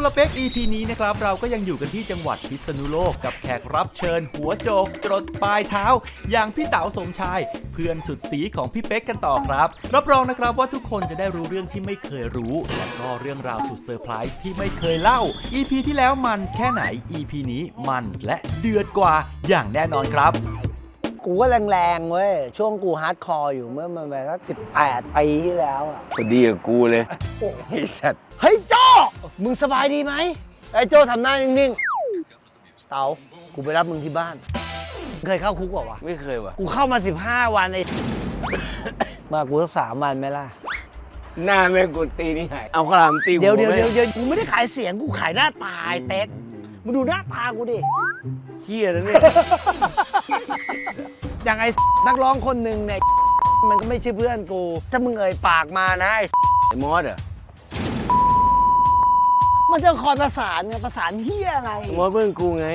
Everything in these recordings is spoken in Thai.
คนละเป๊ก EP นี้นะครับ เราก็ยังอยู่กันที่จังหวัดพิษณุโลกกับแขกรับเชิญ หัวโจกจรดปลายเท้า อย่างพี่เต๋าสมชาย เพื่อนสุดสีของพี่เป๊กกันต่อครับ รับรองนะครับว่าทุกคนจะได้รู้เรื่องที่ไม่เคยรู้ และก็เรื่องราวสุดเซอร์ไพรส์ที่ไม่เคยเล่า EP ที่แล้วมันแค่ไหน EP นี้มันและเดือดกว่าอย่างแน่นอนครับ กูก็แรงๆเว้ย ช่วงกูฮาร์ดคอร์อยู่เมื่อมันไปสักสิบแปดปีที่แล้วอะพอดีกับกูเลยโอ้ยสัตว์เฮ้ยโจ้มึงสบายดีไหมไอ้โจ้ทำหน้านิ่งๆ เต๋ากูไปรับมึงที่บ้าน เคยเข้าคุกเปล่าวะไม่เคยว่ะกูเข้ามา 15 วันไอ้ มากูสักสามวันไหมล่ะ หน้าแม่งกูตีนี่หายเอาขาวหลามตีหัเดี๋ยวเดี๋ยวแม่เดี๋ยวเดี๋ยวกูไม่ได้ขายเสียงกูขายหน้าตาไอ้เต็กมึงดูหน้าตากูดิ เฮียแล้วเนี่ย อย่างไอ้นักร้องคนหนึ่งเนี่ยมันก็ไม่ใช่เพื่อนกู ถ้ามึงเอ่ยปากมานะไอ้ไอ้มอสเหรอมันจะคอยประสานไงประสานเฮียอะไร มอสเพื่อนกูไง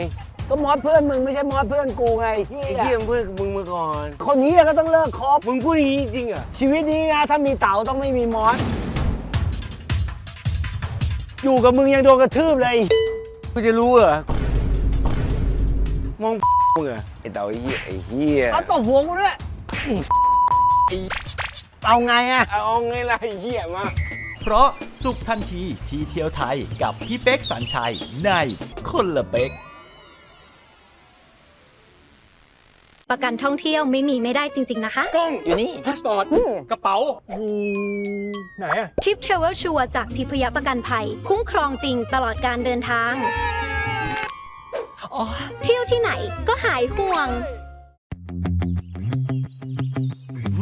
ก็มอสเพื่อนมึงไม่ใช่มอสเพื่อนกูไงเฮีไอ้ยเฮียเพื่อนมึงมาก่อน คนเฮียก็ต้องเลิกคบมึงพูดอย่างนี้จริงเหรอะชีวิตนี้นะถ้ามีเต๋าต้องไม่มีมอสอยู่กับมึงยังโดนกระทืบเลย กูจะรู้เหรอมองมึง เหรอไอ้เต่าไอ้เฮียไอ้เฮียเอาตบหัวกูด้วยเอาไงอะเอาไงล่ะไอ้เฮียมาเพราะสุขทันทีที่เที่ยวไทยกับพี่เป๊กสัญชัยในคนละเป๊กประกันท่องเที่ยวไม่มีไม่ได้จริง ๆ นะคะ กล้องอยู่นี่พาสปอร์ตกระเป๋าไหนอะทริป Travel ชัวร์จากทิพยประกันภัย คุ้มครองจริงตลอดการเดินทาง เที่ยวที่ไหนก็หายห่วง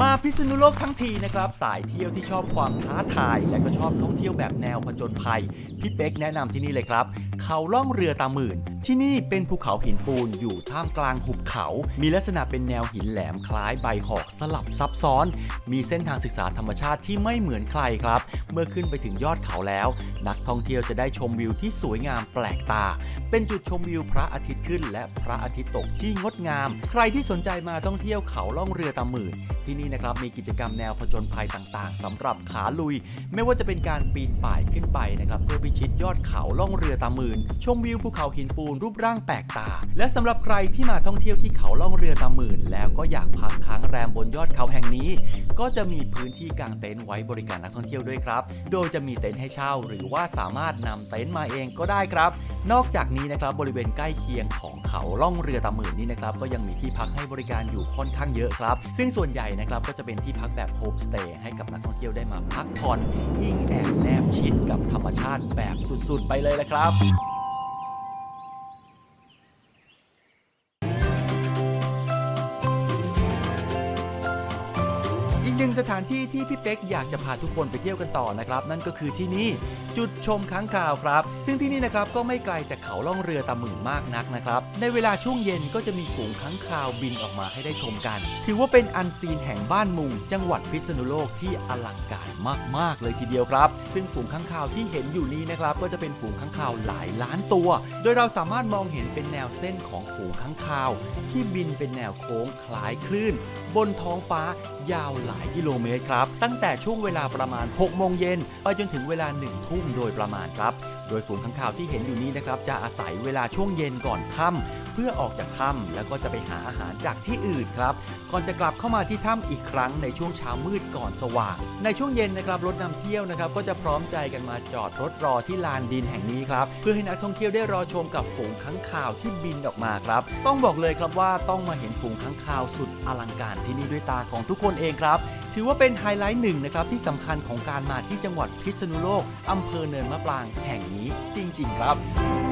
มาพิษณุโลกทั้งทีนะครับ สายเที่ยวที่ชอบความท้าทาย และก็ชอบท่องเที่ยวแบบแนวผจญภัย พี่เป๊กแนะนำที่นี่เลยครับ เขาล่องเรือตาหมื่น ที่นี่เป็นภูเขาหินปูนอยู่ท่ามกลางหุบเขา มีลักษณะเป็นแนวหินแหลมคล้ายใบหอกสลับซับซ้อน มีเส้นทางศึกษาธรรมชาติที่ไม่เหมือนใครครับ เมื่อขึ้นไปถึงยอดเขาแล้ว นักท่องเที่ยวจะได้ชมวิวที่สวยงามแปลกตา เป็นจุดชมวิวพระอาทิตย์ขึ้น และพระอาทิตย์ตกที่งดงาม ใครที่สนใจมาท่องเที่ยวเขาล่องเรือตาหมื่น ที่นี่นะครับมีกิจกรรมแนวผจญภัยต่างๆสำหรับขาลุย ไม่ว่าจะเป็นการปีนป่ายขึ้นไปนะครับเพื่อพิชิตยอดเขาล่องเรือตาหมื่น ชมวิวภูเขาหินปูนรูปร่างแปลกตา และสำหรับใครที่มาท่องเที่ยวที่เขาล่องเรือตาหมื่น แล้วก็อยากพักค้างแรมบนยอดเขาแห่งนี้ ก็จะมีพื้นที่กางเต็นท์ไว้บริการนักท่องเที่ยวด้วยครับ โดยจะมีเต็นท์ให้เช่า หรือว่าสามารถนำเต็นท์มาเองก็ได้ครับ นอกจากนี้นะครับบริเวณใกล้เคียงของเขาล่องเรือตาหมื่นนี่นะครับก็ยังมีที่พักให้บริการอยู่ค่อนข้างเยอะครับ ซึ่งส่วนใหญ่นะครับก็จะเป็นที่พักแบบโฮมสเตย์ให้กับนักท่องเที่ยวได้มาพักผ่อนยิ่งแอบแนบชิดกับธรรมชาติแบบสุดๆ ไปเลยละครับ หนึ่งสถานที่ที่พี่เป๊กอยากจะพาทุกคนไปเที่ยวกันต่อนะครับ นั่นก็คือที่นี่จุดชมค้างคาวครับ ซึ่งที่นี่นะครับก็ไม่ไกลจากเขาล่องเรือตาหมื่นมากนักนะครับ ในเวลาช่วงเย็นก็จะมีฝูงค้างคาวบินออกมาให้ได้ชมกัน ถือว่าเป็นอันซีนแห่งบ้านมุง จังหวัดพิษณุโลกที่อลังการมากๆเลยทีเดียวครับ ซึ่งฝูงค้างคาวที่เห็นอยู่นี้นะครับก็จะเป็นฝูงค้างคาวหลายล้านตัว โดยเราสามารถมองเห็นเป็นแนวเส้นของฝูงค้างคาว ที่บินเป็นแนวโค้งคล้ายคลื่น บนท้องฟ้ายาวหลายกิโลเมตรครับ ตั้งแต่ช่วงเวลาประมาณ 6 โมงเย็นไปจนถึงเวลา 1 ทุ่มโดยประมาณครับ โดยฝูงข้างคาวที่เห็นอยู่นี้นะครับ จะอาศัยเวลาช่วงเย็นก่อนค่ำเพื่อออกจากถ้ำแล้วก็จะไปหาอาหารจากที่อื่นครับ ก่อนจะกลับเข้ามาที่ถ้ำอีกครั้งในช่วงเช้ามืดก่อนสว่าง ในช่วงเย็นนะครับรถนำเที่ยวนะครับก็จะพร้อมใจกันมาจอดรถรอที่ลานดินแห่งนี้ครับเพื่อให้นักท่องเที่ยวได้รอชมกับฝูงค้างคาวที่บินออกมาครับ ต้องบอกเลยครับว่าต้องมาเห็นฝูงค้างคาวสุดอลังการที่นี่ด้วยตาของทุกคนเองครับ ถือว่าเป็นไฮไลท์หนึ่งนะครับที่สำคัญของการมาที่จังหวัดพิษณุโลกอำเภอเนินมะปรางแห่งนี้จริง ๆ ครับ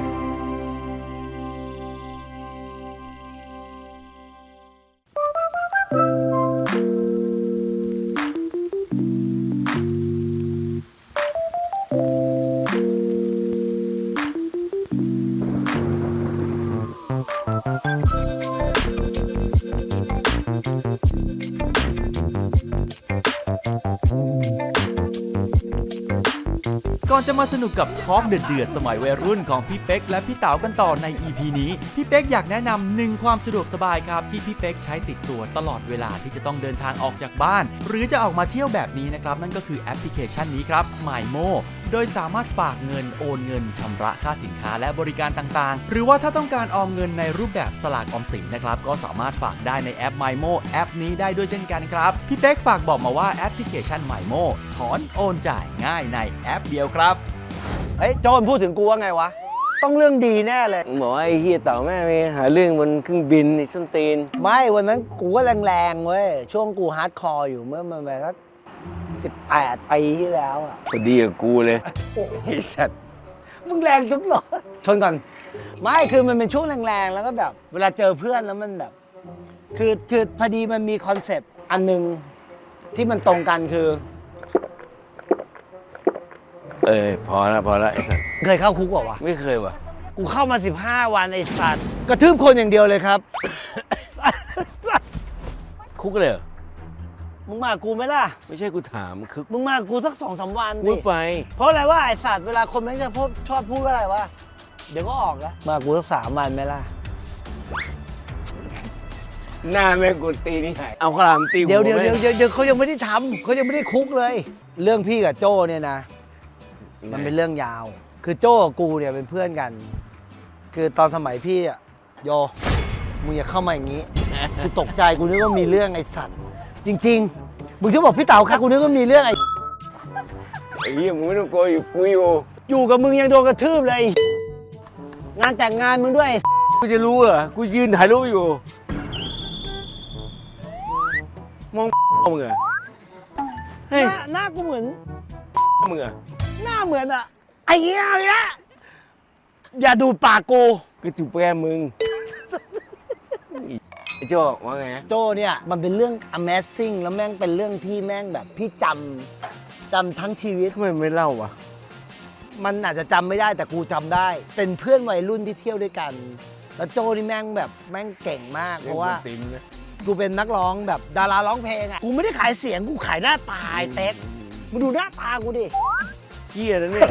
จะมาสนุกกับทอล์กเดือดๆสมัยวัยรุ่นของพี่เป๊กและพี่เต๋ากันต่อใน EP นี้ พี่เป๊กอยากแนะนำหนึ่งความสะดวกสบายครับ ที่พี่เป๊กใช้ติดตัวตลอดเวลาที่จะต้องเดินทางออกจากบ้าน หรือจะออกมาเที่ยวแบบนี้นะครับ นั่นก็คือแอปพลิเคชันนี้ครับ MyMo โดยสามารถฝากเงินโอนเงินชำระค่าสินค้าและบริการต่างๆ หรือว่าถ้าต้องการออมเงินในรูปแบบสลากออมสินนะครับก็สามารถฝากได้ในแอป MyMo แอปนี้ได้ด้วยเช่นกันครับพี่เป๊กฝากบอกมาว่าแอปพลิเคชัน MyMo ถอนโอนจ่ายง่ายในแอปเดียวครับ เฮ้ยโจนพูดถึงกูว่าไงวะ ต้องเรื่องดีแน่เลยมึงบอกว่าไอ้เหี้ยเต่าแม่งไปหาเรื่องบนเครื่องบินไอ้ส้นตีน ไม่วันนั้นกูก็แรงๆเว้ย ช่วงกูฮาร์ดคอร์อยู่เมื่อมันไปสักสิบแปดปีที่แล้วอะพอดีกับกูเลย ไอ้สัตว์มึงแรงทุกหรอชนก่อน ไม่คือมันเป็นช่วงแรงๆ แล้วก็แบบ เวลาเจอเพื่อนแล้วมันแบบ คือคือพอดีมันมีคอนเซปต์อันหนึ่งที่มันตรงกันคือ เออพอละพอละไอ้สัสเคยเข้าคุกเปล่าวะ ไม่เคยว่ะ กูเข้ามา 15 วันไอ้สัตว์กระทืบคนอย่างเดียวเลยครับ คุกเลยเหรอมึงมากูไหมล่ะ ไม่ใช่กูถามคือมึงมากูสักสองสามวันพูดิดไป เพราะอะไรว่าไอ้สัตว์เวลาคนไม่จะพูดชอบพูดว่าอะไรวะเดี๋ยวก็ออกแล้วมากูสักสามวันไหมล่ะ หน้าแม่งกูตีนี่ไหนเอาขาวหลามตีหัเดี๋ยวเดี๋ยวแม่เดี๋ยวงเดี๋ยวเดี๋ยวเขายังไม่ได้ทำเขายังไม่ได้คุกเลย เรื่องพี่กับโจ้เนี่ยนะ มันเป็นเรื่องยาว คือโจ้กับกูเนี่ยเป็นเพื่อนกัน คือตอนสมัยพี่อะโยมึงอย่าเข้ามาอย่างนี้ กูตกใจกูนึกว่ามีเรื่องไอ้สัตว์ จริงๆมึงที่บอกพี่เต๋าค่ะกูนึกว่ามีเรื่องไอ้ ไอ้เหี้ยมึงไม่ต้องกลัวอยู่กูอยู่อยู่กับมึงยังโดนกระทืบเลย งานแต่งงานมึงด้วยไอ้กูจะรู้เหรอกูยืนถ่ายรูปอยู่ มอง มึงเหรอหเฮ้ยน้าหน้ากูเหมือนมึงเหรอ หน้าเหมือนอะไอ้เหี้ยเอาอีกและอย่าดูดปากกูกูจูบแก้มมึงไอ้โจ้ว่าไงโจเนี่ยมันเป็นเรื่อง Amazing แล้วแม่งเป็นเรื่องที่แม่งแบบพี่จำจำทั้งชีวิต ทำไมไม่เล่าวะมันอาจจะจำไม่ได้แต่กูจำได้ เป็นเพื่อนวัยรุ่นที่เที่ยวด้วยกัน แล้วโจนี่แม่งแบบแม่งเก่งมากเพราะว่าติมนะกูเป็นนักร้องแบบดาราร้องเพลงอะ กูไม่ได้ขายเสียงกูขายหน้าตาไอ้เต็กมึงดูหน้าตากูดิ เหี้ยแล้วเนี่ย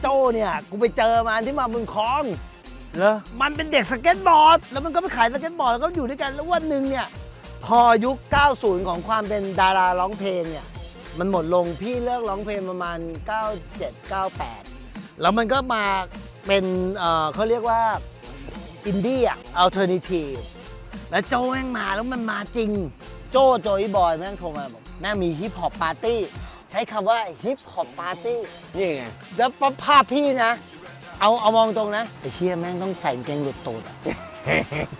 โจเนี่ยกูไปเจอมาที่มาบึงคลอง เหรอ มันเป็นเด็กสเก็ตบอร์ด แล้วมันก็ไปขายสเก็ตบอร์ดแล้วก็อยู่ด้วยกันแล้ววันหนึ่งเนี่ย พอยุค 90 ของความเป็นดาราร้องเพลงเนี่ย มันหมดลงพี่เลิกร้องเพลงประมาณ 97 98 แล้วมันก็มาเป็นเอ่อเขาเรียกว่า อินดี้อะอัลเทอร์เนทีฟแล้วโจแม่งมาแล้วมันมาจริง โจโจยบอยแม่งโทรมาบอกแม่งมีฮิปฮอปปาร์ตี้ ใช้คำว่าฮิปฮอปปาร์ตี้นี่ไงแล้วภาพพี่นะ เอาเอามองตรงนะไอ้เชี่ยแม่งต้องใส่กางเกงหลุดตูดอะ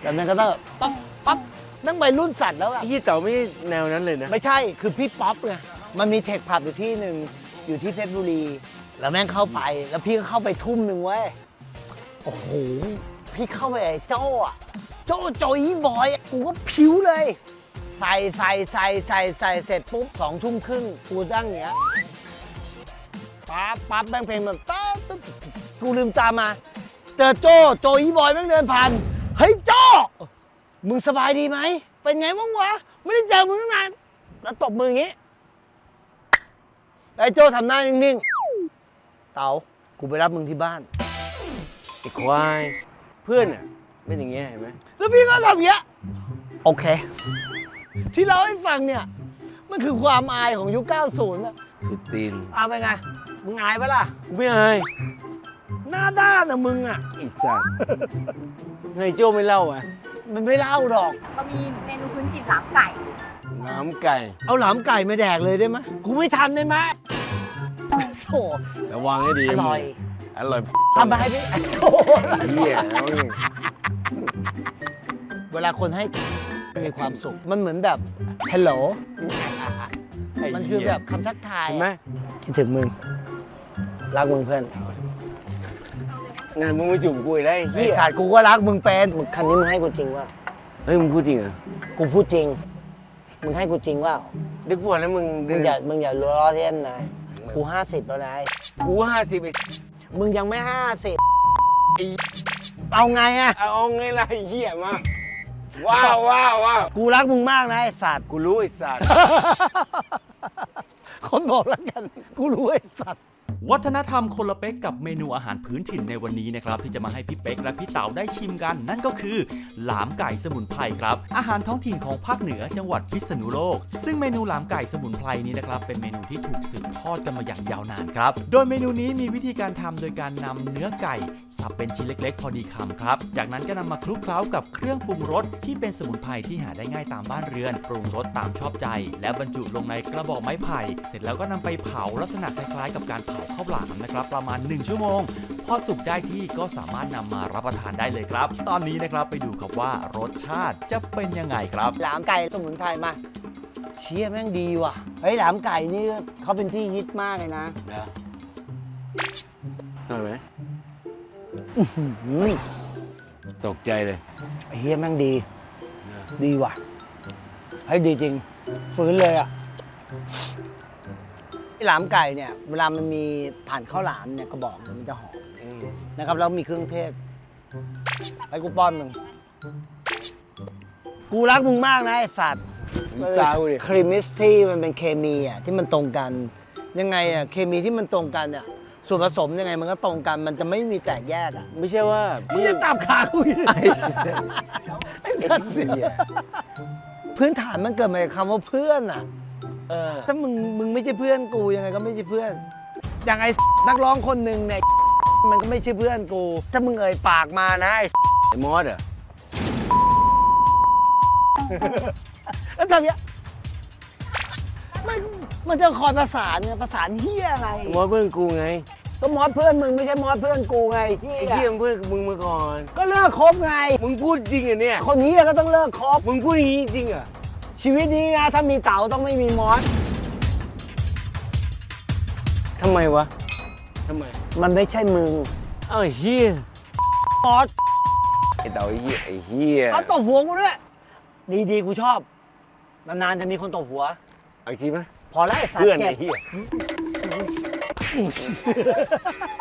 แล้วมันก็ต้องปั๊บปั๊บแม่งไปรุ่นสัตว์แล้วอะไอ้ยี่เต่าไม่ใช่แนวนั้นเลยนะ ไม่ใช่คือพี่ป๊อปไงมันมีเทคผับอยู่ที่หนึ่งอยู่ที่เพชรบุรี แล้วแม่งเข้าไป แล้วพี่ก็เข้าไปทุ่มหนึ่งเว้ยโอ้โหพี่เข้าไปไอ้โจ้อะโจ้โจยบอยอะกูก็ผิวเลย ใส่ใส่ใส่ใส่ใส่เสร็จปุ๊บสองทุ่มครึ่งกูตั้งอย่างเงี้ยปั๊บปั๊บแม่งเพลงแบบต๊ดต๊ดกูลืมตามมาเจอโจ้โจอีบอยแม่งเดินผ่านเฮ้ยโจ้มึงสบายดีไหมเป็นไงบ้างวะไม่ได้เจอมึงตั้งนานแล้วตบมืออย่างงี้ไอ้โจ้ทำหน้านิ่งๆ เต๋ากูไปรับมึงที่บ้านไอ้ควายเพื่อนอะเป็นอย่างเงี้ยเห็นไหมแล้วพี่ก็ทำอย่างเงี้ยโอเค ที่เราให้ฟังเนี่ย มันคือความอายของยุค 90อะสุดตีนเอาไปนไง มึงอายปะล่ะกูไม่อายหน้าด้านอะมึงอะไอีสัตว์ไงโจ้ไม่เล่าอะมันไม่เล่าหรอก ก็มีเมนูพื้นถิ่นหลามไก่ น้ำไก่ เอาหลามไก่มาแดกเลยได้ไหมกูไม่ทำได้ไหมโถ่ระวังให้ดีอร่อย อร่อยทำมาให้พี่โอ้โหเหี้ยเอาไงเวลาคนให้ มีความสุข มันเหมือนแบบ ฮัลโหล มันคือแบบคำทักทายเห็นไหมคิดถึงมึง รักมึงเพื่อน งานมึงมาจุ่มกูอีกแล้วไอ้ไอ้เหี้ยศาสตร์กูก็รักมึงเป็นมึงคันนี้มึงให้กูจริงว่า เฮ้ยมึงพูดจริงเหรอกูพูดจริง มึงให้กูจริงว่าเด็กปวดแล้วมึงมึงอย่ามึงอย่าล้อเล่นนะ กูห้าสิบแล้วนายกูห้าสิบไอ้มึงยังไม่ห้าสิบเอาไงอะเอาไงล่ะไอ้เหี้ยมา ว้าวว้าวว้าวกูรักมึงมากนะไอ้สัตว์ กูรู้ไอ้สัตว์โคคนบอกแล้วกัน กูรู้ไอ้สัตว์ วัฒนธรรมคนละเป๊กกับเมนูอาหารพื้นถิ่นในวันนี้นะครับที่จะมาให้พี่เป๊กและพี่เต๋าได้ชิมกัน นั่นก็คือ หลามไก่สมุนไพรครับ อาหารท้องถิ่นของภาคเหนือจังหวัดพิษณุโลก ซึ่งเมนูหลามไก่สมุนไพรนี้นะครับเป็นเมนูที่ถูกสืบทอดกันมาอย่างยาวนานครับ โดยเมนูนี้มีวิธีการทำโดยการนำเนื้อไก่ สับเป็นชิ้นเล็ก ๆ พอดีคำครับ จากนั้นก็นำมาคลุกเคล้ากับเครื่องปรุงรสที่เป็นสมุนไพรที่หาได้ง่ายตามบ้านเรือนปรุงรสตามชอบใจ และบรรจุลงในกระบอกไม้ไผ่ เสร็จแล้วก็นำไปเผาลักษณะคล้ายๆ กับการเผาข้าวหลามนะครับประมาณ 1 ชั่วโมง พอสุกได้ที่ก็สามารถนำมารับประทานได้เลยครับ ตอนนี้นะครับไปดูครับว่ารสชาติจะเป็นยังไงครับ หลามไก่สมุนไพรมาเชี่ยแม่งดีว่ะเฮ้ยหลามไก่นี่เขาเป็นที่ฮิตมากเลยนะนะหน่อยไหมตกใจเลยเฮียแม่งดี ดีว่ะเฮ้ยดีจริง ฝืนเลยอะ หลามไก่เนี่ยเวลามันมีผ่านข้าวหลามเนี่ยกระบอกเนี่ยมันจะหอมอืมนะครับแล้วมีเครื่องเทศไอ้กูป้อนมึงกูรักมึงมากนะไอ้สัตว์น้ำตากูดิครีมิสที่มันเป็นเคมีอะที่มันตรงกัน ยังไงอะเคมีที่มันตรงกันอะส่วนผสมยังไงมันก็ตรงกันมันจะไม่มีแตกแยกอะไม่ใช่ว่ามึงจะตับขากูอีกไอ้ไอ้สัตว์เหี้ยพื้นฐานมันเกิดมาจากคำว่าเพื่อนอะ เออ ถ้ามึงมึงไม่ใช่เพื่อนกูยังไงก็ไม่ใช่เพื่อน อย่างไอ้ นักร้องคนหนึ่งเนี่ย มันก็ไม่ใช่เพื่อนกู ถ้ามึงเอ่ยปากมานะไอ้ไอ้มอสเหรอะแล้วทำเนี้ยมันมันจะคอยประสานเนี่ยประสานเฮียอะไรมอสเพื่อนกูไงก็มอสเพื่อนมึงไม่ใช่มอสเพื่อนกูไงเฮีไอ้ยเหี้ยมึงเพื่อนมึงมาก่อน ก็เลิกคบไง มึงพูดจริงเหรอเนี่ย คนเฮียก็ต้องเลิกคบมึงพูดอย่างนี้จริงเหรอะ ชีวิตนี้นะถ้ามีเต๋าต้องไม่มีมอสทำไมวะทำไมมันไม่ใช่มึงเอ้าเฮียมอสไอ้เต่าไอ้เหี้ยไอ้เหี้ยเอาตบหัวกูด้วยดีดีๆกูชอบ นานๆจะมีคนตบหัว เอาอีกทีไหมพอแล้วไอ้สัตเพื่อนว์เจ็ไอ้บเหี้ย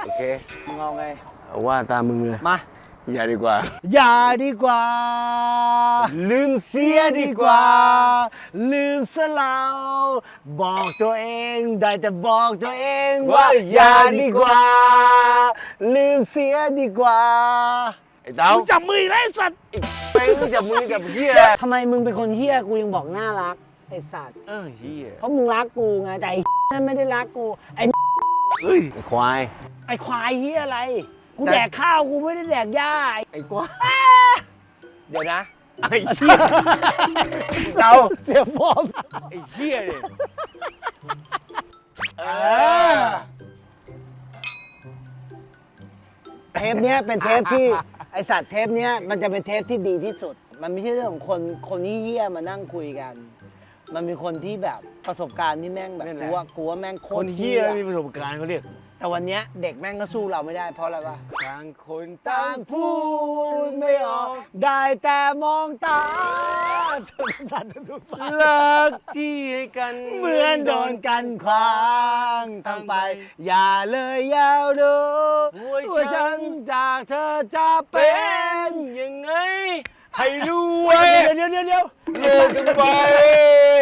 โอเค มึงเอาไง เอาว่าตามมึงเลย มา อย่าดีกว่า อย่าดีกว่า ลืมเสีเสียยดีดีกกว่าว่า ลืมซะเราบอกตัวเองได้แต่บอกตัวเองว่าอย่าดีกว่า ลืมเสียดีกว่าไอ้เต่ามึงจับมืออีกแล้วไอ้สัตว์ไปมึงจับมือกับเหี้ยทำไมมึงเป็นคนเฮี้ยกูยังบอกน่ารักไอ้สัตว์เออเหี้ยเพราะมึงรักกูไงแต่ไอ้นั่นไม่ได้รักกูไอ้เฮ้ยไอ้ควายไอ้ควายเฮี้ยอะไร กูแต่แดกข้าวกูไม่ได้แดกหญ้าไอ้ไอ้ควายเดี๋ยวนะไอ้เหี้ยเต่าเสียฟอร์มไอ้เหี้ยเนี่ยเออเทปเนี้ยเป็นเทปที่ไอสัตว์เทปเนี้ยมันจะเป็นเทปที่ดีที่สุด มันไม่ใช่เรื่องของคนคนที่เฮี้ยมานั่งคุยกัน มันเป็นคนที่แบบประสบการณ์ที่แม่งแบบกูว่ากูว่าแม่งโคคตนรเหี้เฮี้ยยมีประสบการณ์เขาเรียก แต่วันเนี้ยเด็กแม่งก็สู้เราไม่ได้เพราะอะไรวะต่างคนต่างพูดไม่ออก ได้แต่มองตาจนสั่นทุกฝันเลิกที่ให้กันเหมือนโดนกันขวางทางไป อย่าเลยยาวดูหัวว่าฉัฉันนจากเธอจะเป็เป็นนยังไง ให้รู้ไว้เดี๋ยวเดี๋ยวเดี๋ยวเลิกกันไป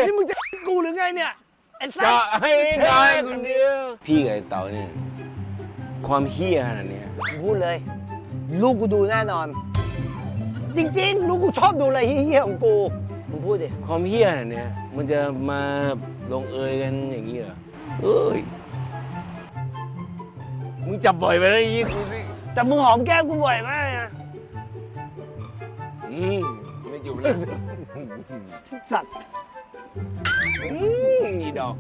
นี่มึงจะกูหรือไงเนี่ยไอ้สัจะสให้ได้คนเดียว พี่กับไอ้เต่าเนี่ย ความเฮี้ยขนาดเนี้ยพูดเลย ลูกกูดูแน่นอน จริง ๆ ลูกกูชอบดูอะไรเฮี้ยๆของกูมึงพูดดิความเฮี้ยขนาดเนี้ยมันจะมาลงเอยกันอย่างนี้เหรอเอ้ยมึงจับบ่อยไปแล้วยี่กูสิแต่มึงหอมแก้มกูบ่อยมากนะอืมไม่จุบเลยสัตว์อืมอีดอก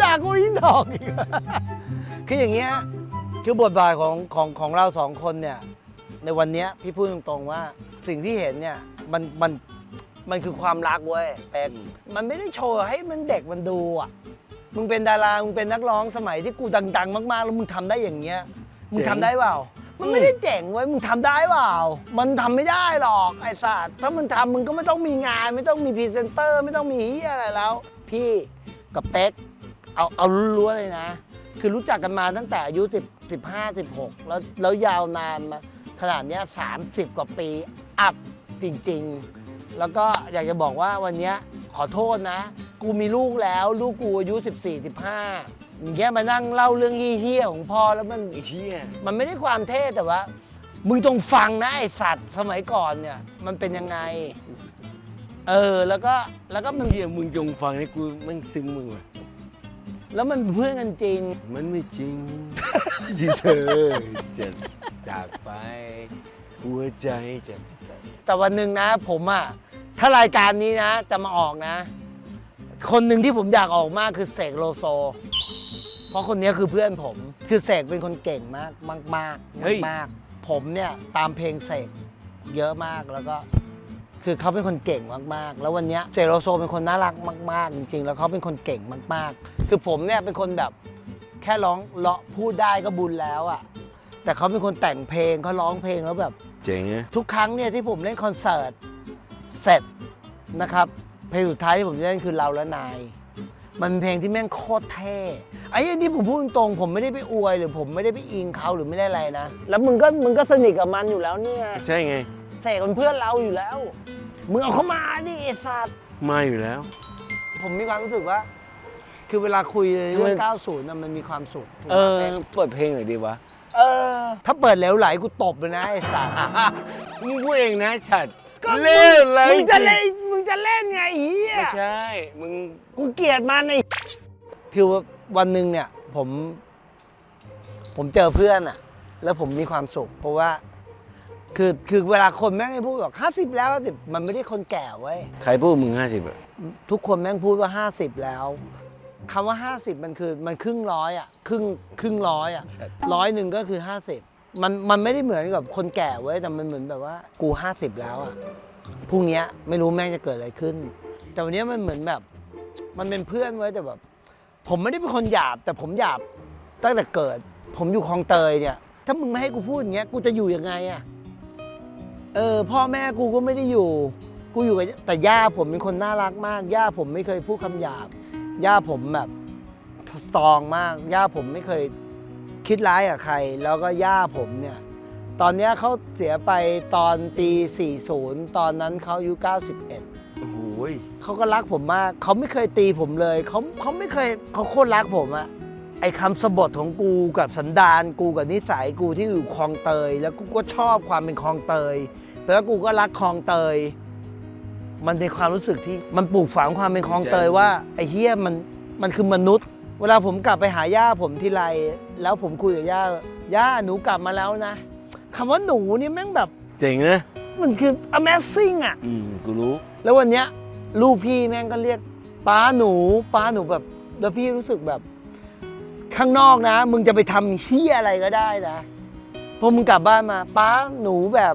ด่ากูยิ่งดอกอีก คืออย่างเงี้ยคือบทบาทของของของเราสองคนเนี่ย ในวันเนี้ยพี่พูดตรงๆว่า สิ่งที่เห็นเนี่ยมันมันมันคือความรักเว้ยเป็กอืม มันไม่ได้โชว์ให้มันเด็กมันดูอะมึงเป็นดารามึงเป็นนักร้องสมัยที่กูดัง ๆ มากๆ แล้วมึงทำได้อย่างเงี้ยมึงทำได้เปล่า มันไม่ได้เจ๋งเว้ยมึงทำได้เปล่า มันทำไม่ได้หรอกไอ้สัตว์ถ้ามึงทำมึงก็ไม่ต้องมีงาน ไม่ต้องมีพรีเซนเตอร์ ไม่ต้องมีเฮียอะไรแล้ว พี่กับเป๊ก เอาเอาล้วนๆเลยนะ คือรู้จักกันมาตั้งแต่อายุ10 15 16 แล้วแล้วยาวนานมาขนาดเนี้ย30 กว่าปีอัพจริง ๆ แล้วก็อยากจะบอกว่าวันเนี้ยขอโทษนะ กูมีลูกแล้ว ลูกกูอายุ 14 15อย่างเงี้ยมานั่งเล่าเรื่องเฮี้ยๆของพ่อแล้วมันไอ้เชี่ยมันไม่ได้ความเท่แต่ว่า มึงต้องฟังนะไอสัตว์สมัยก่อนเนี่ย มันเป็นยังไง เออแล้วก็แล้วก็มันเฮียมึงจงฟังให้กูแมันซึ้งมึงว่ะ แล้วมันเป็นเพื่อนกันจริง มันไม่จริง ที่เธอจะจากไป หัวใจจะแต่วันหนึ่งนะผมอะถ้ารายการนี้นะ จะมาออกนะ คนหนึ่งที่ผมอยากออกมากคือเสกโลโซ เพราะคนนี้คือเพื่อนผม คือเสกเป็นคนเก่งมากมากมากเฮ้ย มากๆผมเนี่ยตามเพลงเสกเยอะมากแล้วก็ คือเขาเป็นคนเก่งมากๆ แล้ววันเนี้ยเสกโลโซเป็นคนน่ารักมาก ๆ จริง ๆ แล้วเขาเป็นคนเก่งมาก ๆ คือผมเนี่ยเป็นคนแบบแค่ร้องเลาะพูดได้ก็บุญแล้วอะแต่เขาเป็นคนแต่งเพลงเขาร้องเพลงแล้วแบบ เจ๋งนะทุกครั้งเนี่ยที่ผมเล่นคอนเสิร์ตเสร็จนะครับ เพลงสุดท้ายที่ผมจะเล่นคือเราและนาย มันเป็นเพลงที่แม่งโคตรเท่ไอ้อันนี้ผมพูดตรงๆผมไม่ได้ไปอวย หรือผมไม่ได้ไปอิงเขาหรือไม่ได้อะไรนะ แล้วมึงก็มึงก็สนิทกับมันอยู่แล้วเนี่ย ใช่ไงเสกเป็นเพื่อนเราอยู่แล้ว มึงเอาเข้ามาดิไอ้สัตว์มาอยู่แล้ว ผมมีความรู้สึกว่า คือเวลาคุยเรื่อง 90น่ะมันมีความสุขถูกไหมเออ เปิดเพลงหน่อยดีวะเออ ถ้าเปิดเหลวไหลกูตบเลยนะไอ้สัตว์มึงพูดเองนะสัตว์ก็มึงเล่นอะไรมึงจะเล่นมึงจะเล่นไงไอ้เฮียไม่ใช่ มึง กูเกลียดมันไอ้คือว่าวันหนึ่งเนี่ยผม ผมเจอเพื่อนอะแล้วผมมีความสุข เพราะว่า คือคือเวลาคนแม่งให้พูดบอกห้าสิบแล้วสิมันไม่ได้คนแก่เว้ยใครพูดมึงห้าสิบอะทุกคนแม่งพูดว่าห้าสิบแล้วคำว่าห้าสิบมันคือมันครึ่งร้อยอะครึ่งครึ่งร้อยอะร้อยหนึ่งก็คือ 50 มันมันไม่ได้เหมือนกับคนแก่เว้ยแต่มันเหมือนแบบว่ากู 50 แล้วอะพรุ่งเนี้ยไม่รู้แม่งจะเกิดอะไรขึ้น แต่วันเนี้ยมันเหมือนแบบ มันเป็นเพื่อนเว้ยแต่แบบ ผมไม่ได้เป็นคนหยาบ แต่ผมหยาบตั้งแต่เกิด ผมอยู่คลองเตยเนี่ย ถ้ามึงไม่ให้กูพูดอย่างเงี้ยกูจะอยู่ยังไงอะ เออพ่อแม่กูก็ไม่ได้อยู่ กูอยู่กับแต่ย่าผมเป็นคนน่ารักมาก ย่าผมไม่เคยพูดคำหยาบ ย่าผมแบบสตรองมาก ย่าผมไม่เคยคิดร้ายกับใคร แล้วก็ย่าผมเนี่ย ตอนเนี้ยเขาเสียไปตอนปี 40 ตอนนั้นเขาอายุ 91 โอ้โหยเขาก็รักผมมาก เขาไม่เคยตีผมเลย เขาเขาไม่เคยเขาโคตรรักผมอะไอ้คำสบทของกูกับสันดานกูกับนิสัยกูที่อยู่คลองเตย แล้วกูก็ชอบความเป็นคลองเตย แล้วกูก็รักคลองเตย มันเป็นความรู้สึกที่มันปลูกฝังความเป็นคลองเตยว่าไอ้เฮียมันมันคือมนุษย์ เวลาผมกลับไปหาย่าผมทีไรแล้วผมคุยกับย่าย่าหนูกลับมาแล้วนะคำว่าหนูนี่แม่งแบบเจ๋งนะมันคือ amazing อะอืมกูรู้ แล้ววันเนี้ยลูกพี่แม่งก็เรียกป้าหนูป้าหนูแบบ แล้วพี่รู้สึกแบบ ข้างนอกนะ มึงจะไปทำเฮียอะไรก็ได้นะพอมึงกลับบ้านมาป้าหนูแบบ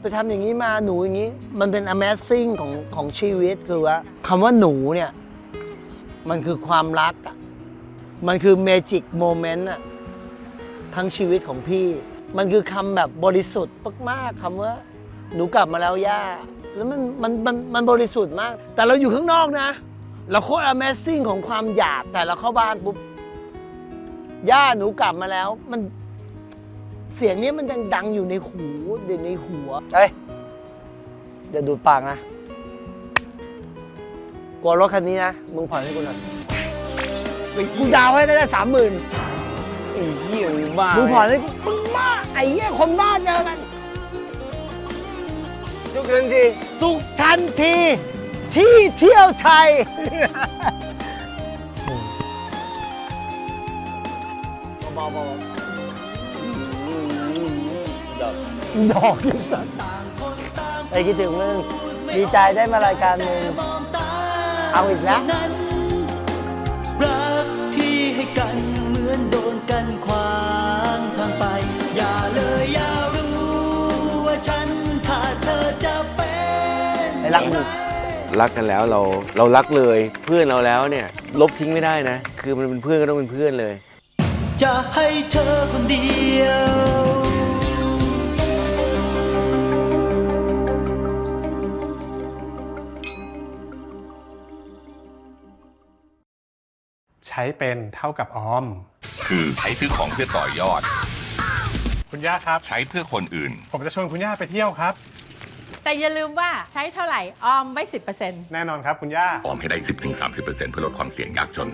ไปทำอย่างนี้มาหนูอย่างนี้ มันเป็น amazing ของของชีวิตคือว่าคำว่าหนูเนี่ย มันคือความรักอะมันคือ magic moment อะทั้งชีวิตของพี่ มันคือคำแบบบริสุทธิ์มากๆคำว่า หนูกลับมาแล้วย่า แล้วมันมันมันมันบริสุทธิ์มาก แต่เราอยู่ข้างนอกนะ เราโคตร Amazing ของความหยาบแต่เราเข้าบ้านปุ๊บ ย่าหนูกลับมาแล้ว มัน เสียงนี้มันยังดังอยู่ในหูอยู่ในหัวเฮ้ยเดี๋ยวดูดปากนะกลัวรถคันนี้นะ มึงผ่อนให้กูหน่อยกูดาวให้ได้สามหมื่นไอ้เหี้ยมึงบ้ามึงผ่อนให้กูมึงบ้าไอ้เหี้ยคนบ้าเจอกันทุกทันทีสุขทันที ที่เที่ยวไทยเบาๆ ดอกดอกที่สัตว์ไอ้คิดถึงมึงดีใจได้มารายการมึงเอาอีกแล้วรักที่ให้กันเหมือนโดนกันขวางทางไป อย่าเลยอย่ารู้ว่าฉันขาดเธอจะเป็นไอ้รักมึงรักกันแล้วเราเรารักเลยเพื่อนเราแล้วเนี่ย ลบทิ้งไม่ได้นะ คือมันเป็นเพื่อนก็ต้องเป็นเพื่อนเลย จะให้เธอคนเดียว ใช้เป็นเท่ากับออม คือใช้ซื้อของเพื่อต่อยอด คุณย่าครับ ใช้เพื่อคนอื่น ผมจะชวนคุณย่าไปเที่ยวครับ แต่อย่าลืมว่าใช้เท่าไหร่ ออมไว้ 10%แน่นอนครับคุณย่า ออมให้ได้ 10-30%เพื่อลดความเสี่ยงยากจน